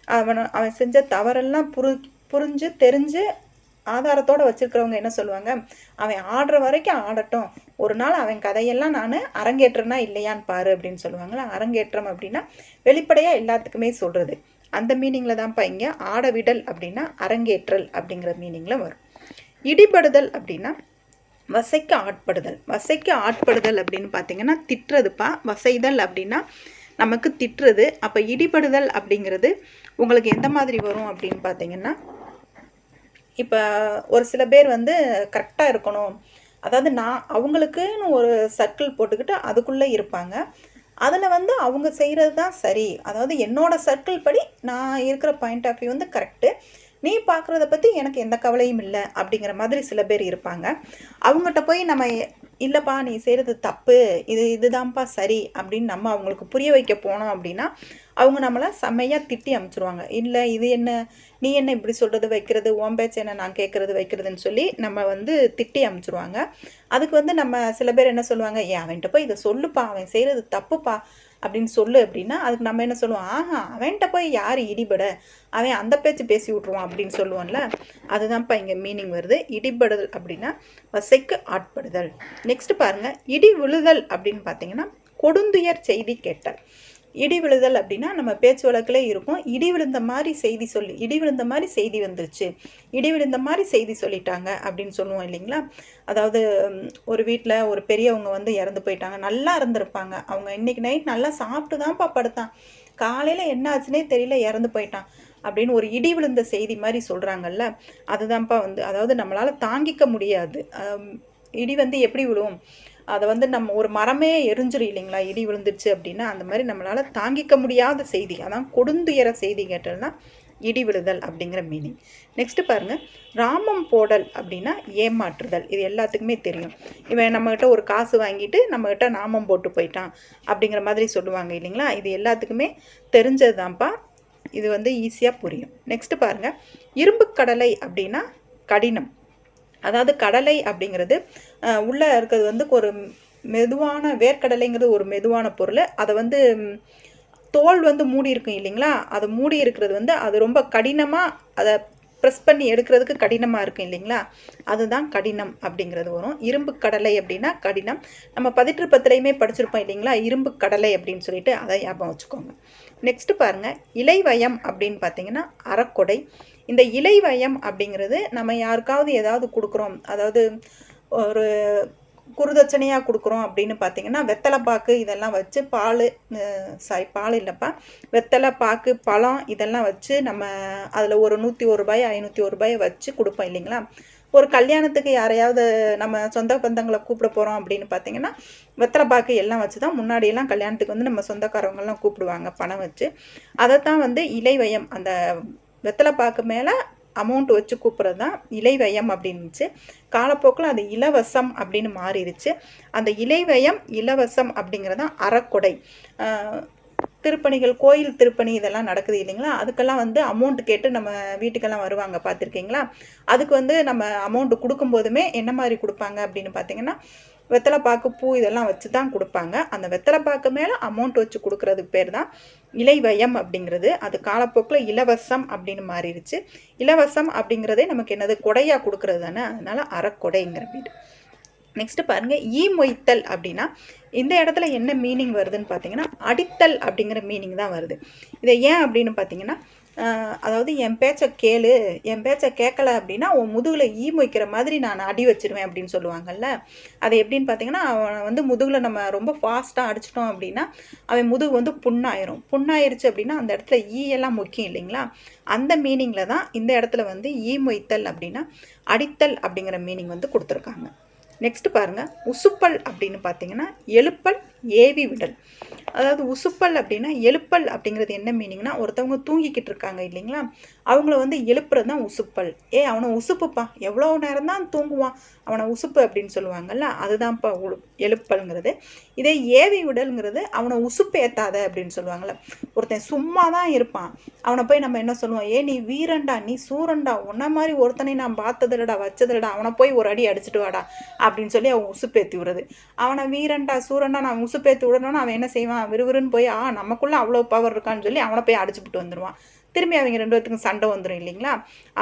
அவனை அவன் செஞ்ச தவறெல்லாம் புரி புரிஞ்சு தெரிஞ்சு ஆதாரத்தோடு வச்சுருக்கிறவங்க என்ன சொல்லுவாங்க? அவன் ஆடுற வரைக்கும் ஆடட்டும். ஒரு நாள் அவன் கதையெல்லாம் நான் அரங்கேற்றனா இல்லையான்னு பாரு. அப்படின்னு சொல்லுவாங்களா அரங்கேற்றம் அப்படின்னா வெளிப்படையாக எல்லாத்துக்குமே சொல்கிறது அந்த மீனிங்கில் தான்ப்பா இங்கே ஆடவிடல் அப்படின்னா அரங்கேற்றல் அப்படிங்கிற மீனிங்கில் வரும். இடிபடுதல் அப்படின்னா வசைக்கு ஆட்படுதல். வசைக்கு ஆட்படுதல் அப்படின்னு பார்த்தீங்கன்னா திட்டுறதுப்பா. வசைதல் அப்படின்னா நமக்கு திட்டுறது. அப்போ இடிபடுதல் அப்படிங்கிறது உங்களுக்கு எந்த மாதிரி வரும் அப்படின்னு பார்த்தீங்கன்னா இப்போ ஒரு சில பேர் வந்து கரெக்டாக இருக்கணும். அதாவது நான் அவங்களுக்குன்னு ஒரு சர்க்கிள் போட்டுக்கிட்டு அதுக்குள்ளே இருப்பாங்க. அதில் வந்து அவங்க செய்கிறது தான் சரி. அதாவது என்னோடய சர்க்கிள் படி நான் இருக்கிற பாயிண்ட் ஆஃப் வியூ வந்து கரெக்டு நீ பார்க்குறத பற்றி எனக்கு எந்த கவலையும் இல்லை அப்படிங்கிற மாதிரி சில பேர் இருப்பாங்க. அவங்ககிட்ட போய் நம்ம இல்லைப்பா நீ செய்கிறது தப்பு. இது இதுதான்ப்பா சரி அப்படின்னு நம்ம அவங்களுக்கு புரிய வைக்க போனோம் அப்படின்னா அவங்க நம்மளை செம்மையாக திட்டி அமுச்சிருவாங்க இல்லை இது என்ன? நீ என்ன இப்படி சொல்கிறது வைக்கிறது? ஓம் பேச்சு என்ன நான் கேட்குறது வைக்கிறதுன்னு சொல்லி நம்ம வந்து திட்டி அமுச்சிருவாங்க அதுக்கு வந்து நம்ம சில பேர் என்ன சொல்லுவாங்க ஏன் அவன்கிட்ட போய் இதை சொல்லுப்பா. அவன் செய்கிறது தப்புப்பா. அப்படின்னு சொல்லு அப்படின்னா அதுக்கு நம்ம என்ன சொல்லுவோம்? ஆஹா அவன்கிட்ட போய் யார் இடிபட? அவன் அந்த பேச்சு பேசி விட்ருவான் அப்படின்னு சொல்லுவோம்ல அதுதான்ப்பா இங்கே மீனிங் வருது. இடிபடுதல் அப்படின்னா வசைக்கு ஆட்படுதல். நெக்ஸ்ட் பாருங்கள் இடி விழுதல் அப்படின்னு பார்த்தீங்கன்னா கொடுந்துயர் செய்தி கேட்டல். இடி விழுதல் அப்படின்னா நம்ம பேச்சு வழக்கில் இருக்கும். இடி விழுந்த மாதிரி செய்தி சொல்லி இடி விழுந்த மாதிரி செய்தி வந்துருச்சு. இடி விழுந்த மாதிரி செய்தி சொல்லிட்டாங்க அப்படின்னு சொல்லுவோம் இல்லைங்களா? அதாவது ஒரு வீட்டில் ஒரு பெரியவங்க வந்து இறந்து போயிட்டாங்க. நல்லா இருந்திருப்பாங்க. அவங்க இன்னைக்கு நைட் நல்லா சாப்பிட்டு தான்ப்பா படுத்தான். காலையில் என்ன ஆச்சுன்னே தெரியல இறந்து போயிட்டான் அப்படின்னு ஒரு இடி விழுந்த செய்தி மாதிரி சொல்கிறாங்கல்ல அதுதான்ப்பா வந்து அதாவது நம்மளால் தாங்கிக்க முடியாது. இடி வந்து எப்படி விழுவும் அதை வந்து நம்ம ஒரு மரமே எரிஞ்சிரும் இல்லைங்களா? இடி விழுந்துருச்சு அப்படின்னா அந்த மாதிரி நம்மளால் தாங்கிக்க முடியாத செய்தி அதான் கொடுந்துயர செய்தி கேட்டல்னா இடி விழுதல் அப்படிங்கிற மீனிங் நெக்ஸ்ட்டு பாருங்கள் ராமம் போடல் அப்படின்னா ஏமாற்றுதல். இது எல்லாத்துக்குமே தெரியும். இவன் நம்மக்கிட்ட ஒரு காசு வாங்கிட்டு நம்மக்கிட்ட நாமம் போட்டு போயிட்டான் அப்படிங்கிற மாதிரி சொல்லுவாங்க இல்லைங்களா? இது எல்லாத்துக்குமே தெரிஞ்சது தான்ப்பா இது வந்து ஈஸியாக புரியும். நெக்ஸ்ட்டு பாருங்கள் இரும்பு கடலை அப்படின்னா கடினம். அதாவது கடலை அப்படிங்கிறது உள்ளே இருக்கிறது வந்து ஒரு மெதுவான வேர்க்கடலைங்கிறது ஒரு மெதுவான பொருள். அதை வந்து தோல் வந்து மூடி இருக்கும் இல்லைங்களா? அது மூடி இருக்கிறது வந்து அது ரொம்ப கடினமாக அதை ப்ரெஸ் பண்ணி எடுக்கிறதுக்கு கடினமாக இருக்கும் இல்லைங்களா? அதுதான் கடினம் அப்படிங்கிறது வரும். இரும்பு கடலை அப்படின்னா கடினம். நம்ம பதிற்று பத்திரையுமே படிச்சிருப்போம் இல்லைங்களா? இரும்பு கடலை அப்படின்னு சொல்லிட்டு அதை ஞாபகம் வச்சுக்கோங்க. நெக்ஸ்ட்டு பாருங்கள் இலைவயம் அப்படின்னு பார்த்தீங்கன்னா அறக்கொடை. இந்த இலைவயம் அப்படிங்கிறது நம்ம யாருக்காவது ஏதாவது கொடுக்குறோம். அதாவது ஒரு குருதட்சணையாக கொடுக்குறோம் அப்படின்னு பார்த்தீங்கன்னா வெத்தலை பாக்கு இதெல்லாம் வச்சு பால் சாரி பால் இல்லைப்பா. வெத்தலை பாக்கு பழம் இதெல்லாம் வச்சு நம்ம அதில் ஒரு நூற்றி ஒரு ரூபாய் ஐநூற்றி ஒரு ரூபாய் வச்சு கொடுப்போம் இல்லைங்களா? ஒரு கல்யாணத்துக்கு யாரையாவது நம்ம சொந்த பந்தங்களை கூப்பிட போகிறோம் அப்படின்னு பார்த்தீங்கன்னா வெத்தலை பாக்கு எல்லாம் வச்சு தான் முன்னாடியெல்லாம் கல்யாணத்துக்கு வந்து நம்ம சொந்தக்காரவங்கெல்லாம் கூப்பிடுவாங்க பணம் வச்சு. அதை தான் வந்து இலைவயம் அந்த வெத்தலை பாக்கு மேலே அமௌண்ட் வச்சு கூப்பிட்றது தான் இலைவயம் அப்படின்னுச்சு. காலப்போக்கில் அது இலவசம் அப்படின்னு மாறிடுச்சு. அந்த இலைவயம் இலவசம் அப்படிங்கிறதான் அறக்கொடை. திருப்பணிகள் கோயில் திருப்பணி இதெல்லாம் நடக்குது இல்லைங்களா? அதுக்கெல்லாம் வந்து அமௌண்ட் கேட்டு நம்ம வீட்டுக்கெல்லாம் வருவாங்க பார்த்துருக்கீங்களா? அதுக்கு வந்து நம்ம அமௌண்ட் கொடுக்கும்போதுமே என்ன மாதிரி கொடுப்பாங்க அப்படின்னு பார்த்தீங்கன்னா வெத்தலை பாக்கு பூ இதெல்லாம் வச்சு தான் கொடுப்பாங்க. அந்த வெத்தலை பாக்கு மேலே அமௌண்ட் வச்சு கொடுக்குறதுக்கு பேர் தான் இலைவயம் அப்படிங்கிறது. அது காலப்போக்கில் இலவசம் அப்படின்னு மாறிடுச்சு. இலவசம் அப்படிங்கிறதே நமக்கு என்னது? கொடையாக கொடுக்குறது தானே. அதனால் அறக்கொடைங்கிற வீடு நெக்ஸ்ட்டு பாருங்கள் ஈ மொய்த்தல் அப்படின்னா இந்த இடத்துல என்ன மீனிங் வருதுன்னு பார்த்தீங்கன்னா அடித்தல் அப்படிங்கிற மீனிங் தான் வருது. இதை ஏன் அப்படின்னு பார்த்தீங்கன்னா அதாவது என் பேச்சை கேளு என் பேச்சை கேட்கல அப்படின்னா உன் முதுகில் ஈ மொய்க்கிற மாதிரி நான் அடி வச்சிருவேன் அப்படின்னு சொல்லுவாங்கல்ல. அது எப்படின்னு பார்த்தீங்கன்னா அவன் வந்து முதுகில் நம்ம ரொம்ப ஃபாஸ்ட்டாக அடிச்சிட்டோம் அப்படின்னா அவன் முதுகு வந்து புண்ணாயிரும். புண்ணாயிருச்சு அப்படின்னா அந்த இடத்துல ஈ எல்லாம் முக்கியம் இல்லைங்களா? அந்த மீனிங்கில் தான் இந்த இடத்துல வந்து ஈ மொய்த்தல் அப்படின்னா அடித்தல் அப்படிங்கிற மீனிங் வந்து கொடுத்துருக்காங்க. நெக்ஸ்ட் பாருங்கள் உசுப்பல் அப்படின்னு பார்த்தீங்கன்னா எழுப்பல் ஏவி விடல். அதாவது உசுப்பல் அப்படின்னா எழுப்பல் அப்படிங்கிறது என்ன மீனிங்னா ஒருத்தவங்க தூங்கிக்கிட்டு இருக்காங்க இல்லைங்களா? அவங்கள வந்து எழுப்புறது தான் உசுப்பல். ஏ அவனை உசுப்புப்பா. எவ்வளோ நேரம் தான் தூங்குவான். அவனை உசுப்பு அப்படின்னு சொல்லுவாங்கல்ல அதுதான்ப்பா எழுப்பல்ங்கிறது. இதே ஏவி விடல்ங்கிறது அவனை உசுப்பேத்தாத அப்படின்னு சொல்லுவாங்கள்ல ஒருத்தன் சும்மா தான் இருப்பான். அவனை போய் நம்ம என்ன சொல்லுவோம்? ஏ நீ வீரண்டா நீ சூரண்டா உன்ன மாதிரி ஒருத்தனை நான் பார்த்ததில்லடா வச்சதில்லடா அவனை போய் ஒரு அடி அடிச்சுட்டு வாடா அப்படின்னு சொல்லி அவன் உசுப்பேத்தி விடுறது. அவனை வீரண்டா சூரண்டா நான் உசுப்பேத்தி விடணும்னு அவன் என்ன செய்வான்? விறுவிறுன்னு போய் ஆ நமக்குள்ளே அவ்வளோ பவர் இருக்கான்னு சொல்லி அவனை போய் அடிச்சுப்பிட்டு வந்துடுவான் திரும்பி அவங்க ரெண்டு பேர்த்துக்கும் சண்டை வந்துடும் இல்லைங்களா?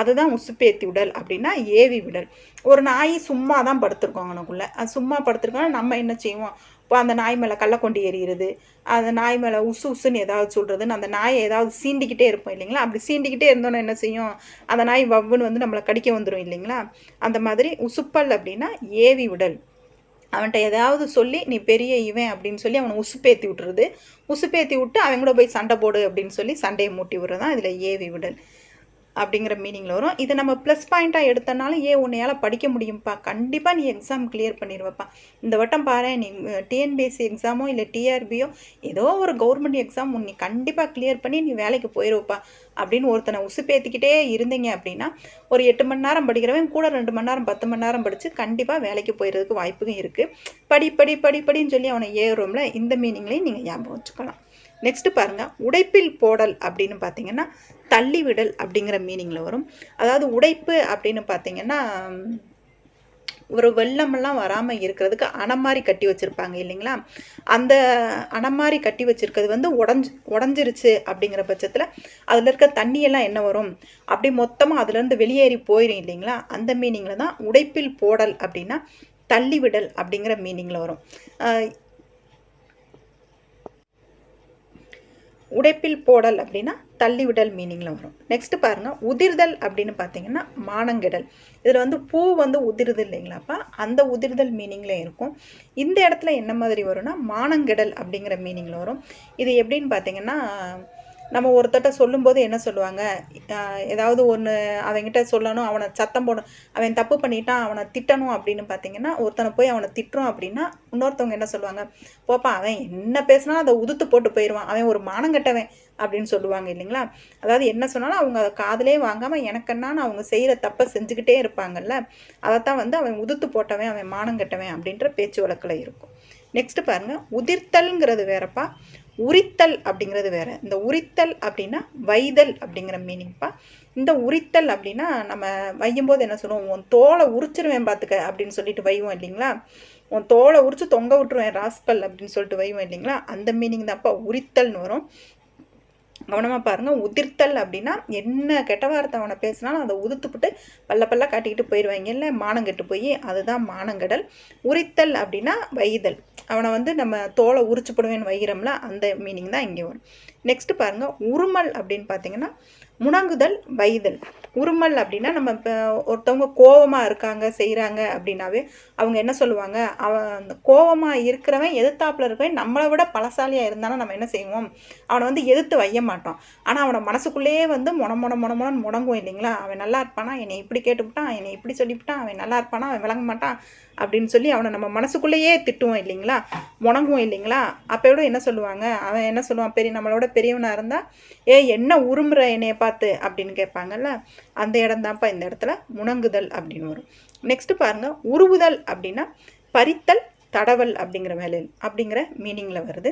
அதுதான் உசுப்பேத்தி விடல் அப்படின்னா ஏவி விடல். ஒரு நாய் சும்மா தான் படுத்திருக்கோம் அவனுக்குள்ளே. அது சும்மா படுத்திருக்கோம் நம்ம என்ன செய்வோம்? இப்போ அந்த நாய் மேலே கள்ள கொண்டு எறிகிறது அந்த நாய் மேலே உசு உசுன்னு ஏதாவது சொல்கிறதுன்னு அந்த நாயை ஏதாவது சீண்டிக்கிட்டே இருப்போம் இல்லைங்களா? அப்படி சீண்டிக்கிட்டே இருந்தோன்னா என்ன செய்யும்? அந்த நாய் வவ்வுன்னு வந்து நம்மளை கடிக்க வந்துடும் இல்லைங்களா? அந்த மாதிரி உசுப்பல் அப்படின்னா ஏவி விடல் அவன்கிட்ட ஏதாவது சொல்லி நீ பெரிய இவன் அப்படின்னு சொல்லி அவனை உசுப்பேற்றி விட்டுறது. உசுப்பேற்றி விட்டு அவன் கூட போய் சண்டை போடு அப்படின்னு சொல்லி சண்டையை மூட்டி விடுறது தான் இதில் ஏவி விடல் அப்படிங்கிற மீனிங்கில் வரும். இதை நம்ம ப்ளஸ் பாயிண்ட்டாக எடுத்தனாலும் ஏன் உன்னையால் படிக்க முடியும்ப்பா கண்டிப்பாக நீ எக்ஸாம் கிளியர் பண்ணிடுவப்பா இந்த வட்டம் பாரு நீ டிஎன்பிஎஸ்சி எக்ஸாமோ இல்லை டிஆர்பியோ ஏதோ ஒரு கவர்மெண்ட் எக்ஸாம் நீ கண்டிப்பாக கிளியர் பண்ணி நீ வேலைக்கு போயிடுவப்பா அப்படின்னு ஒருத்தனை உசுப்பேற்றிக்கிட்டே இருந்தீங்க அப்படின்னா ஒரு எட்டு மணி நேரம் படிக்கிறவன் கூட ரெண்டு மணி நேரம் பத்து மணி நேரம் படித்து கண்டிப்பாக வேலைக்கு போயிடுறதுக்கு வாய்ப்பும் இருக்குது படி படி படி படின்னு சொல்லி அவனை ஏறும்ல இந்த மீனிங்லேயும் நீங்கள் ஞாபகம் வச்சுக்கலாம். நெக்ஸ்ட்டு பாருங்கள் உடைப்பில் போடல் அப்படின்னு பார்த்தீங்கன்னா தள்ளிவிடல் அப்படிங்கிற மீனிங்கில் வரும். அதாவது உடைப்பு அப்படின்னு பார்த்தீங்கன்னா ஒரு வெள்ளமெல்லாம் வராமல் இருக்கிறதுக்கு அணை மாதிரி கட்டி வச்சுருப்பாங்க இல்லைங்களா? அந்த அணை மாதிரி கட்டி வச்சுருக்கிறது வந்து உடஞ்சி உடஞ்சிருச்சு அப்படிங்கிற பட்சத்தில் அதில் இருக்க தண்ணியெல்லாம் என்ன வரும்? அப்படி மொத்தமாக அதுலேருந்து வெளியேறி போயிடும் இல்லைங்களா? அந்த மீனிங்கில் தான் உடைப்பில் போடல் அப்படின்னா தள்ளிவிடல் அப்படிங்கிற மீனிங்கில் வரும். உடைப்பில் போடல் அப்படின்னா தள்ளிவிடல் மீனிங்கில் வரும். நெக்ஸ்ட் பாருங்கள் உதிர்தல் அப்படின்னு பார்த்தீங்கன்னா மானங்கெடல். இதில் வந்து பூ வந்து உதிருது இல்லைங்களாப்பா அந்த உதிர்தல் மீனிங்கில் இருக்கும். இந்த இடத்துல என்ன மாதிரி வரும்னா மானங்கெடல் அப்படிங்கிற மீனிங்கில் வரும். இது எப்படின்னு பார்த்தீங்கன்னா நம்ம ஒருத்தட்ட சொல்லும்போது என்ன சொல்லுவாங்க? ஏதாவது ஒன்று அவங்ககிட்ட சொல்லணும் அவனை சத்தம் போடணும் அவன் தப்பு பண்ணிட்டான் அவனை திட்டணும் அப்படின்னு பார்த்தீங்கன்னா ஒருத்தனை போய் அவனை திட்டுறோம் அப்படின்னா இன்னொருத்தவங்க என்ன சொல்லுவாங்க? போப்பா அவன் என்ன பேசினாலும் அதை உதுத்து போட்டு போயிடுவான் அவன் ஒரு மானங்கட்டவன் அப்படின்னு சொல்லுவாங்க இல்லைங்களா? அதாவது என்ன சொன்னாலும் அவங்க அதை காதலே வாங்காமல் எனக்கென்னான்னு அவங்க செய்கிற தப்பை செஞ்சுக்கிட்டே இருப்பாங்கல்ல. அதைத்தான் வந்து அவன் உதுத்து போட்டவன் அவன் மானங்கட்டவன் அப்படின்ற பேச்சு வழக்கில் இருக்கும். நெக்ஸ்ட் பாருங்கள் உதிர்த்தல்ங்கிறது வேறப்பா. உரித்தல் அப்படிங்கிறது வேறு. இந்த உரித்தல் அப்படின்னா வைதல் அப்படிங்கிற மீனிங்ப்பா இந்த உரித்தல் அப்படின்னா நம்ம வையும் போது என்ன சொல்லுவோம்? உன் தோலை உரிச்சிருவேன் பார்த்துக்க அப்படின்னு சொல்லிட்டு வைவோம் இல்லைங்களா? உன் தோலை உரிச்சு தொங்க விட்டுருவேன் ராஸ்கல் அப்படின்னு சொல்லிட்டு வைவோம் இல்லைங்களா? அந்த மீனிங் தான்ப்பா உரித்தல்னு வரும். கவனமாக பாருங்கள் உதிர்த்தல் அப்படின்னா என்ன கெட்ட வார்த்தை அவனை பேசினாலும் அதை உதுத்துப்பிட்டு பல்ல பல்ல காட்டிக்கிட்டு போயிடுவாங்க இல்லை மானங்கெட்டு போய் அதுதான் மானங்கடல். உரித்தல் அப்படின்னா வைதல். அவனை வந்து நம்ம தோலை உரிச்சுப்படுவேன்னு வைகிறோம்ல அந்த மீனிங் தான் இங்கே வரும். நெக்ஸ்ட் பாருங்கள் உருமல் அப்படின்னு பார்த்தீங்கன்னா முணங்குதல் வைதல். உருமல் அப்படின்னா நம்ம இப்போ ஒருத்தவங்க கோவமாக இருக்காங்க செய்கிறாங்க அப்படின்னாவே அவங்க என்ன சொல்லுவாங்க? அவன் அந்த கோவமாக இருக்கிறவன் எதிர்த்தாப்பில் இருக்கவன் நம்மளை விட பலசாலியாக இருந்தாலும் நம்ம என்ன செய்வோம்? அவனை வந்து எதிர்த்து வைய மாட்டோம். ஆனால் அவனை மனசுக்குள்ளேயே வந்து முன முன முன முனன்னு முடங்குவோம் இல்லைங்களா? அவன் நல்லா இருப்பானா? என்னை இப்படி கேட்டுவிட்டான் என்னை இப்படி சொல்லிவிட்டான் அவன் நல்லா இருப்பானா? அவன் விளங்க மாட்டான்? அப்படின்னு சொல்லி அவனை நம்ம மனசுக்குள்ளேயே திட்டுவோம் இல்லைங்களா? முணங்குவோம் இல்லைங்களா? அப்போ விட என்ன சொல்லுவாங்க? அவன் என்ன சொல்லுவான்? பெரிய நம்மளோட பெரியவனாக இருந்தால் ஏ என்ன உருமுற என்னைய பார்த்து அப்படின்னு கேட்பாங்கல்ல. அந்த இடம்தான்ப்பா இந்த இடத்துல முணங்குதல் அப்படின்னு வரும். நெக்ஸ்ட்டு பாருங்கள் உருவுதல் அப்படின்னா பறித்தல் தடவல் அப்படிங்கிற வேலையில் அப்படிங்கிற மீனிங்கில் வருது.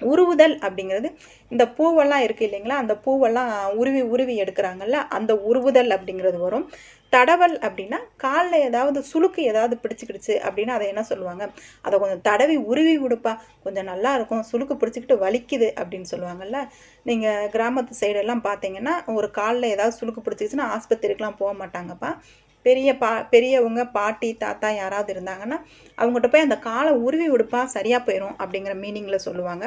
உருவுதல் அப்படிங்கிறது இந்த பூவெல்லாம் இருக்குது இல்லைங்களா? அந்த பூவெல்லாம் உருவி உருவி எடுக்கிறாங்கல்ல அந்த உருவுதல் அப்படிங்கிறது வரும். தடவல் அப்படின்னா காலில் ஏதாவது சுளுக்கு ஏதாவது பிடிச்சிக்கிடுச்சு அப்படின்னா அதை என்ன சொல்லுவாங்க? அதை கொஞ்சம் தடவி உருவி விடுப்பா கொஞ்சம் நல்லா இருக்கும். சுளுக்கு பிடிச்சிக்கிட்டு வலிக்குது அப்படின்னு சொல்லுவாங்கல்ல. நீங்கள் கிராமத்து சைடெல்லாம் பார்த்தீங்கன்னா ஒரு காலில் ஏதாவது சுளுக்கு பிடிச்சிக்கிச்சுன்னா ஆஸ்பத்திரிக்கெலாம் போக மாட்டாங்கப்பா. பெரிய பா பெரியவங்க பாட்டி தாத்தா யாராவது இருந்தாங்கன்னா அவங்ககிட்ட போய் அந்த காலை உருவி விடுப்பா சரியாக போயிடும் அப்படிங்கிற மீனிங்கில் சொல்லுவாங்க.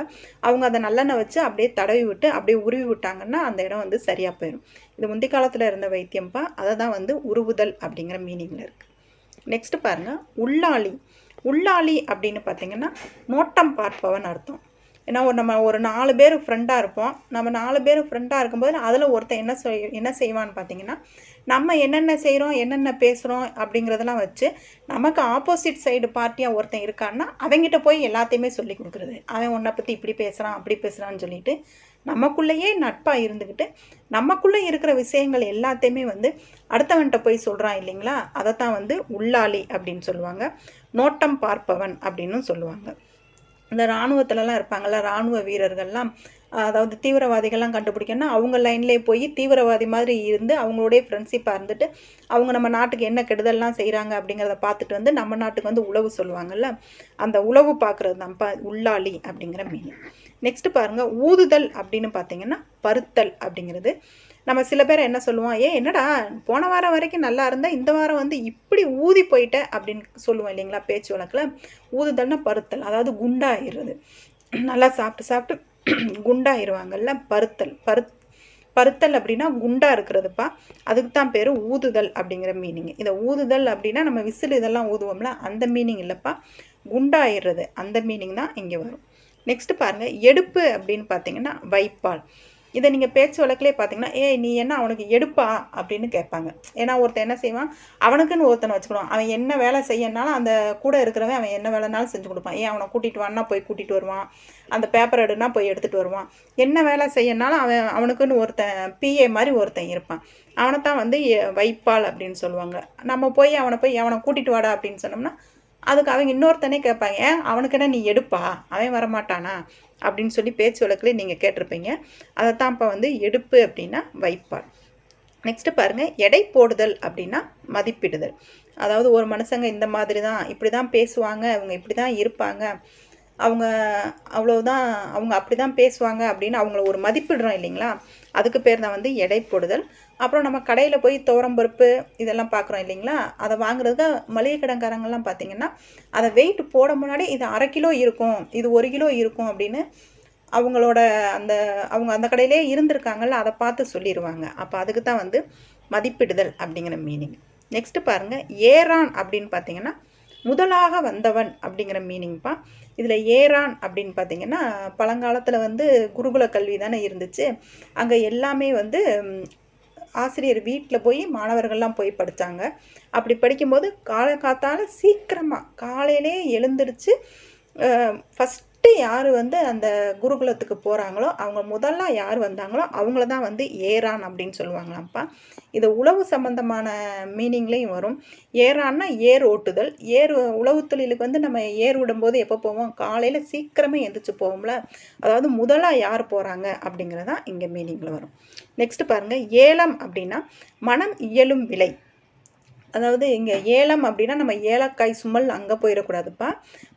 அவங்க அதை நல்லெண்ணெய் வச்சு அப்படியே தடவி விட்டு அப்படியே உருவி விட்டாங்கன்னா அந்த இடம் வந்து சரியாக போயிடும் இது முந்தி காலத்தில் இருந்த வைத்தியம்ப்பா அதை தான் வந்து உருவுதல் அப்படிங்கிற மீனிங்கில் இருக்குது நெக்ஸ்ட்டு பாருங்கள் உள்ளாளி. உள்ளாளி அப்படின்னு பார்த்தீங்கன்னா நோட்டம் பார்ப்பவன் அர்த்தம். ஏன்னா ஒரு நம்ம ஒரு நாலு பேர் ஃப்ரெண்டாக இருப்போம். நம்ம நாலு பேர் ஃப்ரெண்டாக இருக்கும்போது அதில் ஒருத்தன் என்ன செய் என்ன செய்வான்னு பார்த்தீங்கன்னா நம்ம என்னென்ன செய்கிறோம் என்னென்ன பேசுகிறோம் அப்படிங்கிறதெல்லாம் வச்சு நமக்கு ஆப்போசிட் சைடு பார்ட்டியாக ஒருத்தன் இருக்கான்னா அவங்ககிட்ட போய் எல்லாத்தையுமே சொல்லி கொடுக்குறது. அவன் உன்னை பற்றி இப்படி பேசுகிறான் அப்படி பேசுகிறான்னு சொல்லிட்டு நமக்குள்ளேயே நட்பாக இருந்துக்கிட்டு நமக்குள்ளே இருக்கிற விஷயங்கள் எல்லாத்தையுமே வந்து அடுத்தவன்கிட்ட போய் சொல்கிறான் இல்லைங்களா? அதை தான் வந்து உள்ளாளி அப்படின்னு சொல்லுவாங்க. நோட்டம் பார்ப்பவன் அப்படின்னு சொல்லுவாங்க. இந்த இராணுவத்துலலாம் இருப்பாங்கள்ல இராணுவ வீரர்கள்லாம் அதாவது தீவிரவாதிகள்லாம் கண்டுபிடிக்கணும்னா அவங்க லைன்லேயே போய் தீவிரவாதி மாதிரி இருந்து அவங்களோடைய ஃப்ரெண்ட்ஷிப்பாக இருந்துட்டு அவங்க நம்ம நாட்டுக்கு என்ன கெடுதல்லாம் செய்கிறாங்க அப்படிங்கிறத பார்த்துட்டு வந்து நம்ம நாட்டுக்கு வந்து உழவு சொல்லுவாங்கள்ல அந்த உழவு பார்க்குறது தான் உள்ளாளி அப்படிங்கிற மீனிங் நெக்ஸ்ட்டு பாருங்கள் ஊதுதல் அப்படின்னு பார்த்தீங்கன்னா பருத்தல் அப்படிங்கிறது. நம்ம சில பேர் என்ன சொல்லுவோம் ஏன் என்னடா போன வாரம் வரைக்கும் நல்லா இருந்தால் இந்த வாரம் வந்து இப்படி ஊதி போயிட்ட அப்படின்னு சொல்லுவோம் இல்லைங்களா பேச்சு வழக்கில். ஊதுதல்னா பருத்தல் அதாவது குண்டாயிடுறது. நல்லா சாப்பிட்டு சாப்பிட்டு குண்டாயிருவாங்கல்ல பருத்தல். பருத் பருத்தல் அப்படின்னா குண்டாக இருக்கிறதுப்பா. அதுக்கு தான் பேர் ஊதுதல் அப்படிங்கிற மீனிங் இதை ஊதுதல் அப்படின்னா நம்ம விசில் இதெல்லாம் ஊதுவோம்ல அந்த மீனிங் இல்லைப்பா. குண்டாயிடுறது அந்த மீனிங் தான் இங்கே வரும். நெக்ஸ்ட் பாருங்கள் எடுப்பு அப்படின்னு பார்த்தீங்கன்னா வைப்பால். இதை நீங்கள் பேச்சு வழக்கிலே பார்த்தீங்கன்னா ஏய் நீ என்ன அவனுக்கு எடுப்பா? அப்படின்னு கேட்பாங்க. ஏன்னா ஒருத்தன் என்ன செய்வான்? அவனுக்குன்னு ஒருத்தனை வச்சுக்கணும் அவன் என்ன வேலை செய்யனாலும் அந்த கூட இருக்கிறவன் அவன் என்ன வேலைனாலும் செஞ்சு கொடுப்பான். ஏன் அவனை கூட்டிகிட்டு வான்னா போய் கூட்டிகிட்டு வருவான். அந்த பேப்பர் எடுனா போய் எடுத்துகிட்டு வருவான். என்ன வேலை செய்யனாலும் அவன் அவனுக்குன்னு ஒருத்தன் பிஏ மாதிரி ஒருத்தன் இருப்பான். அவனை தான் வந்து வைப்பாள் அப்படின்னு சொல்லுவாங்க. நம்ம போய் அவனை போய் அவனை கூட்டிகிட்டு வாடா அப்படின்னு சொன்னோம்னா அதுக்கு அவங்க இன்னொருத்தனே கேட்பாங்க. ஏன்? அவனுக்கு என்ன நீ எடுப்பா? அவன் வரமாட்டானா? அப்படின்னு சொல்லி பேச்சு வழக்கில் நீங்கள் கேட்டிருப்பீங்க. அதை தான் இப்போ வந்து எடுப்பு அப்படின்னா வைப்பார் நெக்ஸ்ட்டு பாருங்கள் எடை போடுதல் அப்படின்னா மதிப்பிடுதல். அதாவது ஒரு மனுஷங்க இந்த மாதிரி தான் இப்படி தான் பேசுவாங்க அவங்க இப்படி தான் இருப்பாங்க. அவங்க அவ்வளோதான் அவங்க அப்படி தான் பேசுவாங்க அப்படின்னு அவங்கள ஒரு மதிப்பிடுறோம் இல்லைங்களா? அதுக்கு பேர் தான் வந்து எடை போடுதல் அப்புறம் நம்ம கடையில் போய் பருப்பு இதெல்லாம் பார்க்குறோம் இல்லைங்களா? அதை வாங்குறதுக்கு மளிகை கடங்காரங்கள்லாம் பார்த்தீங்கன்னா அதை வெயிட் போட முன்னாடி இது அரை கிலோ இருக்கும் இது ஒரு கிலோ இருக்கும் அப்படின்னு அவங்களோட அந்த அவங்க அந்த கடையிலே இருந்திருக்காங்கல்ல அதை பார்த்து சொல்லிடுவாங்க அப்போ அதுக்கு தான் வந்து மதிப்பிடுதல் அப்படிங்கிற மீனிங் நெக்ஸ்ட்டு பாருங்கள் ஏரான் அப்படின்னு பார்த்தீங்கன்னா முதலாக வந்தவன் அப்படிங்கிற மீனிங்ப்பா இதில் ஏரான் அப்படின்னு பார்த்தீங்கன்னா பழங்காலத்தில் வந்து குருகுல கல்வி தானே இருந்துச்சு. அங்கே எல்லாமே வந்து ஆசிரியர் வீட்டில் போய் மாணவர்கள்லாம் போய் படித்தாங்க அப்படி படிக்கும்போது காலை காத்தால் சீக்கிரமாக காலையிலே எழுந்திரிச்சு ஃபஸ்ட் ஃபஸ்ட்டு யார் வந்து அந்த குருகுலத்துக்கு போகிறாங்களோ அவங்க முதல்ல யார் வந்தாங்களோ அவங்கள தான் வந்து ஏரான் அப்படின்னு சொல்லுவாங்களாம்ப்பா. இது உழவு சம்மந்தமான மீனிங்லேயும் வரும். ஏறான்னா ஏர் ஓட்டுதல். ஏர் உழவு தொழிலுக்கு வந்து நம்ம ஏர் விடும்போது எப்போ போவோம்? காலையில் சீக்கிரமே எந்திரிச்சு போவோம்ல. அதாவது முதலாக யார் போகிறாங்க அப்படிங்கிறதான் இங்கே மீனிங்கில் வரும். நெக்ஸ்ட் பாருங்கள் ஏலம் அப்படின்னா மனம் இயலும் விலை. அதாவது இங்கே ஏலம் அப்படின்னா நம்ம ஏலக்காய் சுமல் அங்கே போயிடக்கூடாதுப்பா.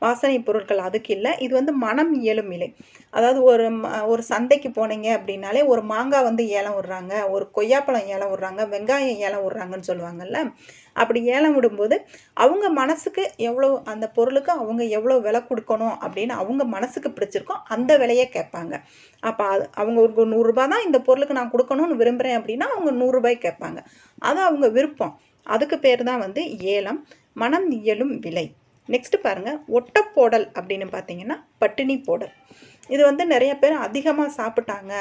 வாசனை பொருட்கள் அதுக்கு இல்லை. இது வந்து மனம் இயலும் இலை. அதாவது ஒரு ஒரு சந்தைக்கு போனீங்க அப்படின்னாலே ஒரு மாங்காய் வந்து ஏலம் விடுறாங்க ஒரு கொய்யாப்பழம் ஏலம் விடுறாங்க வெங்காயம் ஏலம் விடுறாங்கன்னு சொல்லுவாங்கல்ல. அப்படி ஏலம் விடும்போது அவங்க மனசுக்கு எவ்வளோ அந்த பொருளுக்கு அவங்க எவ்வளோ விலை கொடுக்கணும் அப்படின்னு அவங்க மனசுக்கு பிடிச்சிருக்கோ அந்த விலையை கேட்பாங்க. அப்போ அது அவங்க ஒரு நூறுரூபா தான் இந்த பொருளுக்கு நான் கொடுக்கணும்னு விரும்புகிறேன் அப்படின்னா அவங்க நூறுரூபாய் கேட்பாங்க. அது அவங்க விருப்பம். அதுக்கு பேர் தான் வந்து ஏலம் மனம் இயலும் விலை. நெக்ஸ்ட் பாருங்கள் ஒட்டப்போடல் அப்படின்னு பார்த்தீங்கன்னா பட்டினி போடல். இது வந்து நிறைய பேர் அதிகமாக சாப்பிட்டாங்க.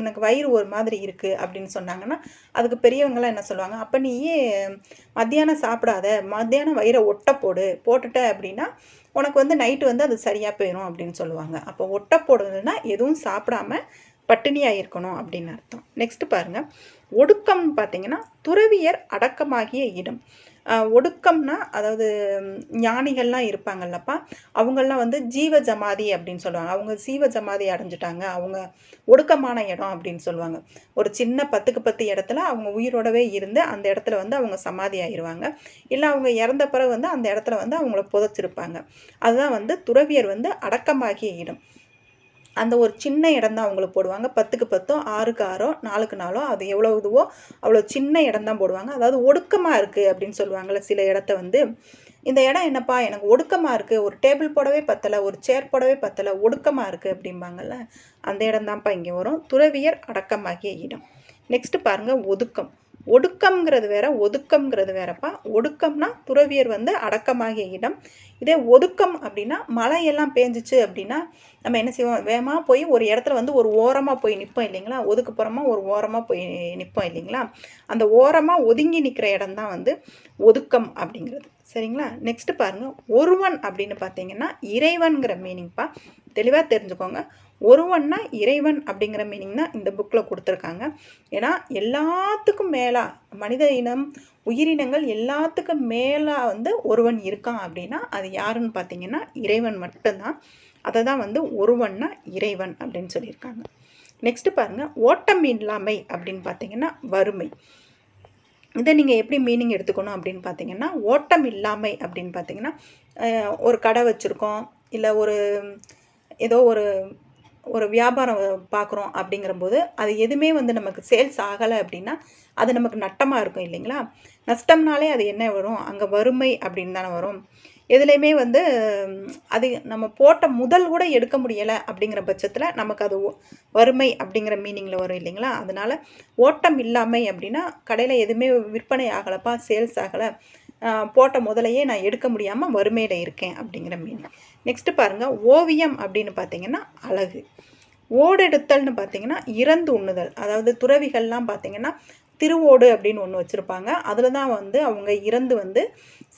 எனக்கு வயிறு ஒரு மாதிரி இருக்குது அப்படின்னு சொன்னாங்கன்னா அதுக்கு பெரியவங்களாம் என்ன சொல்லுவாங்க அப்போ நீயே மத்தியானம் சாப்பிடாத? மத்தியானம் வயிறை ஒட்ட போடு போட்டுட்ட அப்படின்னா உனக்கு வந்து நைட்டு வந்து அது சரியாக போயிடும் அப்படின்னு சொல்லுவாங்க. அப்போ ஒட்ட போடுறதுன்னா எதுவும் சாப்பிடாம பட்டினியாக இருக்கணும் அப்படின்னு அர்த்தம். நெக்ஸ்ட் பாருங்கள் ஒடுக்கம் பார்த்தீங்கன்னா துறவியர் அடக்கமாகிய இடம். ஒடுக்கம்னா அதாவது ஞானிகள்லாம் இருப்பாங்கல்லப்பா அவங்கெல்லாம் வந்து ஜீவ ஜமாதி அப்படின்னு சொல்லுவாங்க. அவங்க ஜீவ ஜமாதி அடைஞ்சிட்டாங்க. அவங்க ஒடுக்கமான இடம் அப்படின்னு சொல்லுவாங்க. ஒரு சின்ன பத்துக்கு பத்து இடத்துல அவங்க உயிரோடவே இருந்து அந்த இடத்துல வந்து அவங்க சமாதி ஆயிடுவாங்க இல்லை அவங்க இறந்த பிறகு வந்து அந்த இடத்துல வந்து அவங்கள புதைச்சிருப்பாங்க. அதுதான் வந்து துறவியர் வந்து அடக்கமாகிய இடம். அந்த ஒரு சின்ன இடம் தான் அவங்களுக்கு போடுவாங்க. பத்துக்கு பத்தோ ஆறுக்கு ஆறோ நாலுக்கு நாலோ அது எவ்வளோ இதுவோ அவ்வளோ சின்ன இடம் தான் போடுவாங்க. அதாவது ஒடுக்கமாக இருக்குது அப்படின்னு சொல்லுவாங்கள்ல சில இடத்த வந்து. இந்த இடம் என்னப்பா? எனக்கு ஒடுக்கமாக இருக்குது ஒரு டேபிள் போடவே பத்தலை ஒரு சேர் போடவே பத்தலை ஒடுக்கமாக இருக்குது அப்படிம்பாங்கல்ல. அந்த இடம் தான்ப்பா இங்கே வரும். துறவியர் அடக்கமாகிய இடம். நெக்ஸ்ட்டு பாருங்கள் ஒதுக்கம். ஒடுக்கம்ங்கிறது வேற ஒதுக்கம்ங்கிறது வேறப்பா. ஒடுக்கம்னா துறவியர் வந்து அடக்கமாகிய இடம். இதே ஒதுக்கம் அப்படின்னா மழையெல்லாம் பேஞ்சிச்சு அப்படின்னா நம்ம என்ன செய்வோம்? வேகமாக போய் ஒரு இடத்துல வந்து ஒரு ஓரமாக போய் நிற்போம் இல்லைங்களா? ஒதுக்குப்புறமா ஒரு ஓரமாக போய் நிற்போம் இல்லைங்களா? அந்த ஓரமாக ஒதுங்கி நிற்கிற இடம் தான் வந்து ஒதுக்கம் அப்படிங்கிறது. சரிங்களா? நெக்ஸ்ட் பாருங்க. ஒருவன் அப்படின்னு பார்த்தீங்கன்னா இறைவன்கிற மீனிங்ப்பா தெளிவாக தெரிஞ்சுக்கோங்க. ஒருவன்னா இறைவன் அப்படிங்கிற மீனிங் தான் இந்த புக்கில் கொடுத்துருக்காங்க. ஏன்னா எல்லாத்துக்கும் மேலாக மனித இனம் உயிரினங்கள் எல்லாத்துக்கும் மேலாக வந்து ஒருவன் இருக்கான் அப்படின்னா அது யாருன்னு பார்த்தீங்கன்னா இறைவன் மட்டும்தான். அதை தான் வந்து ஒருவன்னா இறைவன் அப்படின்னு சொல்லியிருக்காங்க. நெக்ஸ்ட்டு பாருங்கள் ஓட்டம் இல்லாமை அப்படின்னு பார்த்தீங்கன்னா வறுமை. இதை நீங்கள் எப்படி மீனிங் எடுத்துக்கணும் அப்படின்னு பார்த்தீங்கன்னா ஓட்டம் இல்லாமை அப்படின்னு பார்த்தீங்கன்னா ஒரு கடை வச்சுருக்கோம் இல்லை ஒரு ஏதோ ஒரு ஒரு வியாபாரம் பார்க்குறோம் அப்படிங்கிறபோது அது எதுவுமே வந்து நமக்கு சேல்ஸ் ஆகலை அப்படின்னா அது நமக்கு நட்டமாக இருக்கும் இல்லைங்களா? நஷ்டம்னாலே அது என்ன வரும்? அங்கே வறுமை அப்படின்னு தானே வரும். எதுலேயுமே வந்து அது நம்ம போட்ட முதல் கூட எடுக்க முடியலை அப்படிங்கிற பட்சத்தில் நமக்கு அது ஒ- வறுமை அப்படிங்கிற மீனிங்கில் வரும் இல்லைங்களா? அதனால் ஓட்டம் இல்லாமை அப்படின்னா கடையில் எதுவுமே விற்பனை ஆகலைப்பா சேல்ஸ் ஆகலை. போட்ட முதலையே நான் எடுக்க முடியாமல் வறுமையில் இருக்கேன் அப்படிங்கிற மீனிங். நெக்ஸ்ட்டு பாருங்கள் ஓவியம் அப்படின்னு பார்த்தீங்கன்னா அழகு. ஓடெடுத்தல்னு பார்த்தீங்கன்னா இறந்து உண்ணுதல். அதாவது துறவிகள்லாம் பார்த்தீங்கன்னா திருவோடு அப்படின்னு ஒன்று வச்சுருப்பாங்க. அதில் தான் வந்து அவங்க இறந்து வந்து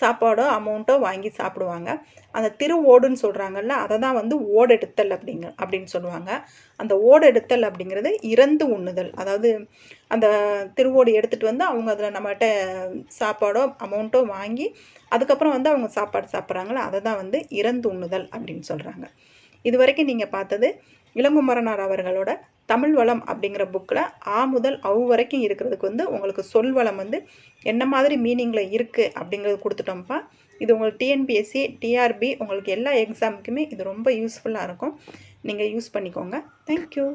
சாப்பாடோ அமௌண்ட்டோ வாங்கி சாப்பிடுவாங்க. அந்த திருவோடுன்னு சொல்கிறாங்கல்ல அதை தான் வந்து ஓடெடுத்தல் அப்படிங்க அப்படின்னு சொல்லுவாங்க. அந்த ஓடெடுத்தல் அப்படிங்கிறது இறந்து உண்ணுதல். அதாவது அந்த திருவோடு எடுத்துகிட்டு வந்து அவங்க அதில் நம்மகிட்ட சாப்பாடோ அமௌண்ட்டோ வாங்கி அதுக்கப்புறம் வந்து அவங்க சாப்பாடு சாப்பிட்றாங்களோ அதை தான் வந்து இறந்து உண்ணுதல் அப்படின்னு சொல்கிறாங்க இது வரைக்கும் நீங்கள் பார்த்தது இளங்குமரனார் அவர்களோட தமிழ் வளம் அப்படிங்கிற புக்கில் ஆ முதல் அவ் வரைக்கும் இருக்கிறதுக்கு வந்து உங்களுக்கு சொல் வளம் வந்து என்ன மாதிரி மீனிங்கில் இருக்குது அப்படிங்கிறது கொடுத்துட்டோம்ப்பா. இது உங்களுக்கு டிஎன்பிஎஸ்சி டிஆர்பி உங்களுக்கு எல்லா எக்ஸாமுக்குமே இது ரொம்ப யூஸ்ஃபுல்லாக இருக்கும். நீங்கள் யூஸ் பண்ணிக்கோங்க. தேங்க்யூ